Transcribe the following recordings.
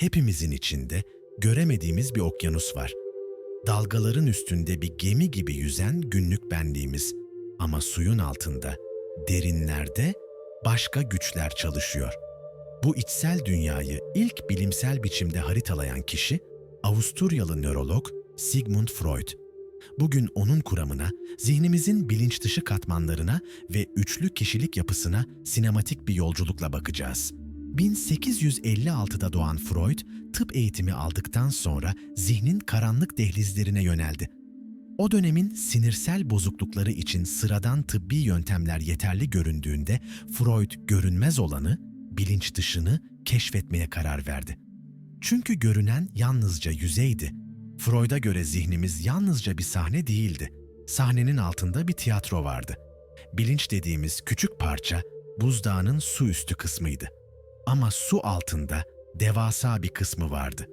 hepimizin içinde göremediğimiz bir okyanus var. Dalgaların üstünde bir gemi gibi yüzen günlük benliğimiz ama suyun altında, derinlerde başka güçler çalışıyor. Bu içsel dünyayı ilk bilimsel biçimde haritalayan kişi Avusturyalı nörolog Sigmund Freud. Bugün onun kuramına, zihnimizin bilinç dışı katmanlarına ve üçlü kişilik yapısına sinematik bir yolculukla bakacağız. 1856'da doğan Freud, tıp eğitimi aldıktan sonra zihnin karanlık dehlizlerine yöneldi. O dönemin sinirsel bozuklukları için sıradan tıbbi yöntemler yeterli göründüğünde Freud görünmez olanı, bilinç dışını keşfetmeye karar verdi. Çünkü görünen yalnızca yüzeydi. Freud'a göre zihnimiz yalnızca bir sahne değildi. Sahnenin altında bir tiyatro vardı. Bilinç dediğimiz küçük parça buzdağının su üstü kısmıydı. Ama su altında devasa bir kısmı vardı.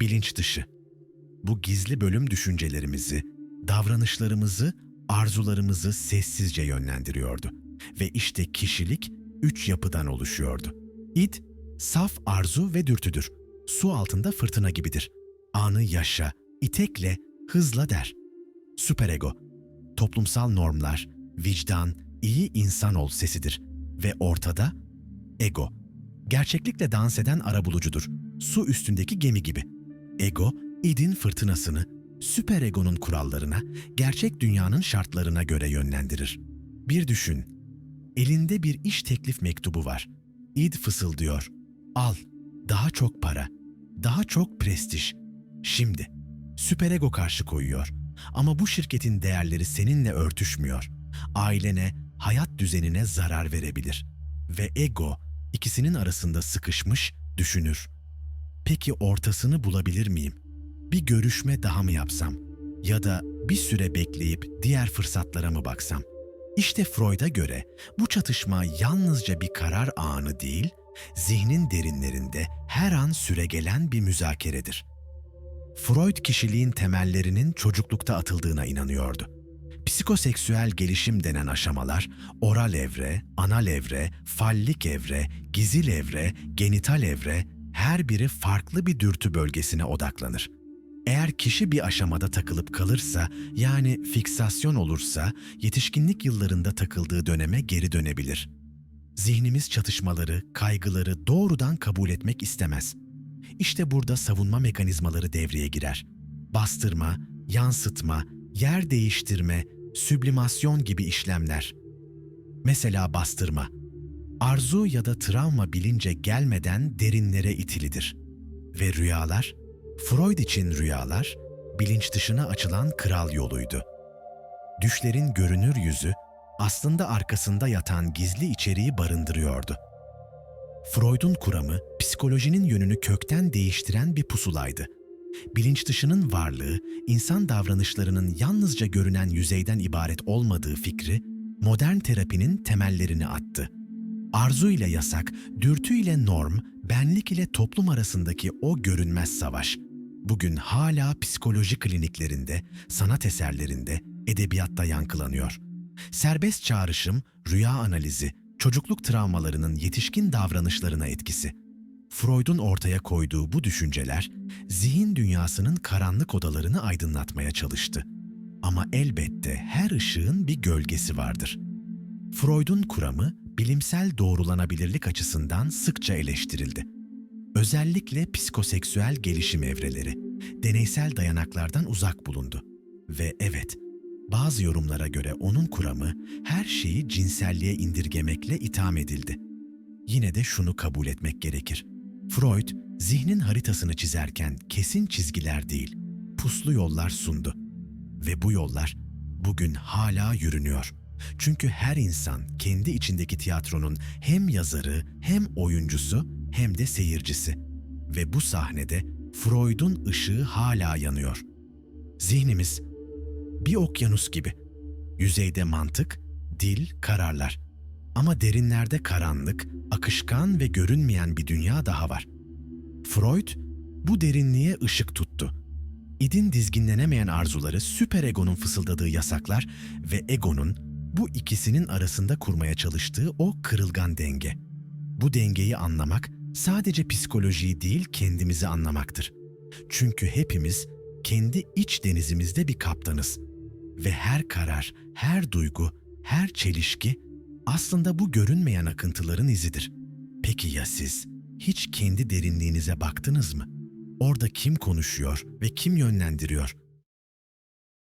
Bilinç dışı. Bu gizli bölüm düşüncelerimizi, davranışlarımızı, arzularımızı sessizce yönlendiriyordu. Ve işte kişilik üç yapıdan oluşuyordu. İd, saf arzu ve dürtüdür. Su altında fırtına gibidir. Anı yaşa, itekle, hızla der. Süperego, toplumsal normlar, vicdan, iyi insan ol sesidir. Ve ortada ego, gerçeklikle dans eden arabulucudur. Su üstündeki gemi gibi. Ego, idin fırtınasını, süperegonun kurallarına, gerçek dünyanın şartlarına göre yönlendirir. Bir düşün, elinde bir iş teklif mektubu var. İd fısıldıyor. Al, daha çok para, daha çok prestij. Şimdi, süperego karşı koyuyor. Ama bu şirketin değerleri seninle örtüşmüyor. Ailene, hayat düzenine zarar verebilir. Ve ego, ikisinin arasında sıkışmış, düşünür. Peki ortasını bulabilir miyim? Bir görüşme daha mı yapsam? Ya da bir süre bekleyip diğer fırsatlara mı baksam? İşte Freud'a göre bu çatışma yalnızca bir karar anı değil, zihnin derinlerinde her an süregelen bir müzakeredir. Freud kişiliğin temellerinin çocuklukta atıldığına inanıyordu. Psikoseksüel gelişim denen aşamalar, oral evre, anal evre, fallik evre, gizil evre, genital evre, her biri farklı bir dürtü bölgesine odaklanır. Eğer kişi bir aşamada takılıp kalırsa, yani fiksasyon olursa, yetişkinlik yıllarında takıldığı döneme geri dönebilir. Zihnimiz çatışmaları, kaygıları doğrudan kabul etmek istemez. İşte burada savunma mekanizmaları devreye girer. Bastırma, yansıtma, yer değiştirme, süblimasyon gibi işlemler. Mesela bastırma. Arzu ya da travma bilince gelmeden derinlere itilidir. Ve rüyalar, Freud için rüyalar, bilinç dışına açılan kral yoluydu. Düşlerin görünür yüzü, aslında arkasında yatan gizli içeriği barındırıyordu. Freud'un kuramı, psikolojinin yönünü kökten değiştiren bir pusulaydı. Bilinç dışının varlığı, insan davranışlarının yalnızca görünen yüzeyden ibaret olmadığı fikri, modern terapinin temellerini attı. Arzu ile yasak, dürtü ile norm, benlik ile toplum arasındaki o görünmez savaş, bugün hala psikoloji kliniklerinde, sanat eserlerinde, edebiyatta yankılanıyor. Serbest çağrışım, rüya analizi, çocukluk travmalarının yetişkin davranışlarına etkisi. Freud'un ortaya koyduğu bu düşünceler, zihin dünyasının karanlık odalarını aydınlatmaya çalıştı. Ama elbette her ışığın bir gölgesi vardır. Freud'un kuramı, bilimsel doğrulanabilirlik açısından sıkça eleştirildi. Özellikle psikoseksüel gelişim evreleri, deneysel dayanaklardan uzak bulundu. Ve evet, bazı yorumlara göre onun kuramı her şeyi cinselliğe indirgemekle itham edildi. Yine de şunu kabul etmek gerekir. Freud, zihnin haritasını çizerken kesin çizgiler değil, puslu yollar sundu. Ve bu yollar bugün hala yürünüyor. Çünkü her insan kendi içindeki tiyatronun hem yazarı, hem oyuncusu, hem de seyircisi. Ve bu sahnede Freud'un ışığı hala yanıyor. Zihnimiz bir okyanus gibi. Yüzeyde mantık, dil, kararlar. Ama derinlerde karanlık, akışkan ve görünmeyen bir dünya daha var. Freud bu derinliğe ışık tuttu. İdin dizginlenemeyen arzuları süperegonun fısıldadığı yasaklar ve egonun bu ikisinin arasında kurmaya çalıştığı o kırılgan denge. Bu dengeyi anlamak sadece psikolojiyi değil kendimizi anlamaktır. Çünkü hepimiz kendi iç denizimizde bir kaptanız. Ve her karar, her duygu, her çelişki aslında bu görünmeyen akıntıların izidir. Peki ya siz? Hiç kendi derinliğinize baktınız mı? Orada kim konuşuyor ve kim yönlendiriyor?